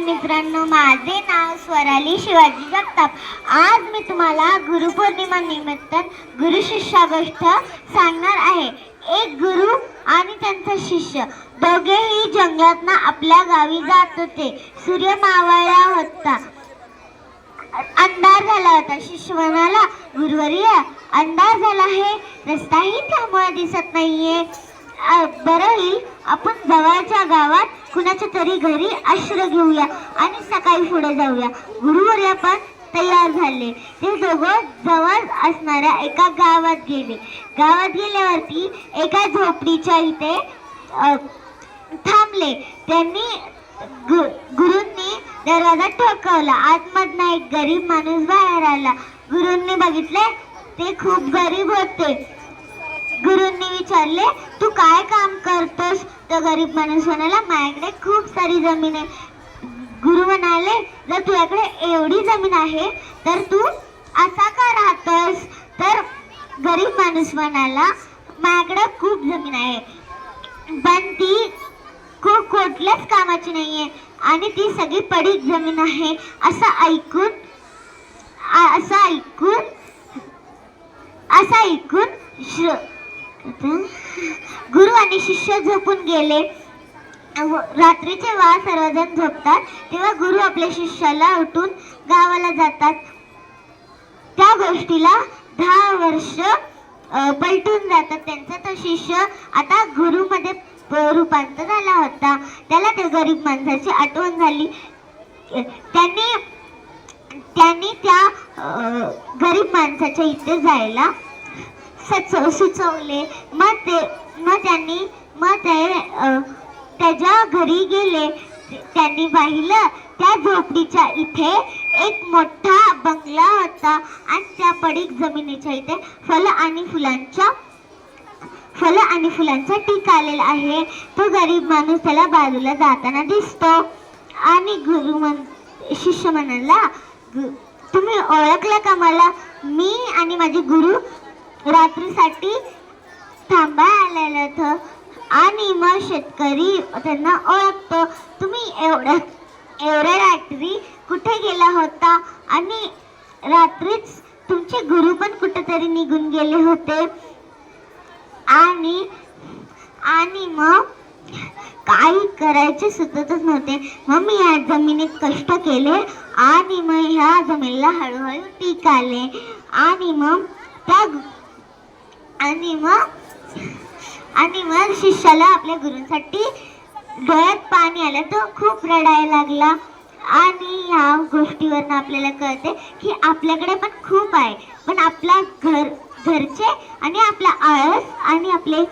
मित्रांनो माझे नाव स्वराली शिवाजी जगताप. आज मी तुम्हाला गुरुपौर्णिमा निमित्त गुरु शिष्या गोष्ट सांगणार आहे. एक गुरु आणि त्यांचा शिष्य. दोघेही जंगलातनं आपल्या गावी जात होते. सूर्य मावळला होता. अंधार झाला होता. शिष्य म्हणाला गुरुवर्य अंधार झाला आहे. रस्ताही त्यामुळे दिसत नाहीये. बरं येईल आपण जवळच्या गावात कुणाच्या तरी घरी आश्रय घेऊया आणि सकाळी पुढे जाऊया. गुरुवर्य पण तयार झाले. ते दोघं जवळ असणाऱ्या एका गावात गेले. गावात गेल्यावरती एका झोपडीच्या इथे थांबले. त्यांनी गु- गुरूंनी दरवाजा ठोकवला. आतमधनं एक गरीब माणूस बाहेर आला. गुरूंनी बघितले ते खूप गरीब होते. गुरुंनी विचारले तू काय काम करतोस? तर गरीब माणूस म्हणाला माझ्याकडे खूप सारी जमीन आहे. गुरु म्हणाले जर तुझ्याकडे एवढी जमीन आहे तर तू असा का राहतोस? तर गरीब माणूस म्हणाला माझ्याकडे खूप जमीन आहे पण ती खूप कुठल्याच कामाची नाहीये आणि ती सगळी पडीक जमीन आहे. असं ऐकून असं ऐकून असं ऐकून श- आणि शिष्य झोपून गेले. रात्रीचे वा सर्वजण झोपतात तेव्हा गुरु आपल्या शिष्याला उठून गावाला जातात. त्या गोष्टीला दहा वर्ष पलटून जातात. त्यांचा तो शिष्य आता गुरुमध्ये रूपांतर झाला होता. त्याला त्या गरीब माणसाची आठवण झाली. त्यांनी त्यांनी त्या गरीब माणसाच्या इथे जायला सचव सुचवले मग ते मग त्यांनी मग ते त्याच्या घरी गेले. त्यांनी पाहिलं त्या झोपडीच्या इथे एक मोठा बंगला होता आणि त्या पडीक जमिनीच्या इथे फल आणि फुलांच्या फल आणि फुलांचा टीक आलेला आहे. तो गरीब माणूस त्याला बाजूला जाताना दिसतो. आणि गुरु म्हण शिष्य म्हणाला तुम्ही ओळखलं का मला? मी आणि माझे गुरु रात्रीसाठी थांबा आलेलं होतं. आणि मग शेतकरी त्यांना ओळखतो. तुम्ही एवढ्या एवढ्या रात्री कुठे गेला होता? आणि रात्रीच तुमचे गुरु पण कुठेतरी निघून गेले होते. आणि आणि मग काही करायचे सुचतच नव्हते. मग मी या जमिनीत कष्ट केले. आणि मग ह्या जमिनीला हळूहळू टीक आले. आणि मग त्या आणि मग आणि मग शिष्याला आपल्या गुरूंसाठी डोळ्यात पाणी आलं तो खूप रडायला लागला. आणि ह्या गोष्टीवरनं आपल्याला कळते की आपल्याकडे पण खूप आहे. पण आपला घर घरचे आणि आपला आळस आणि आपले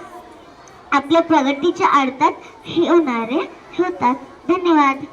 आपल्या प्रगतीच्या अडतात होणारे होतात. धन्यवाद.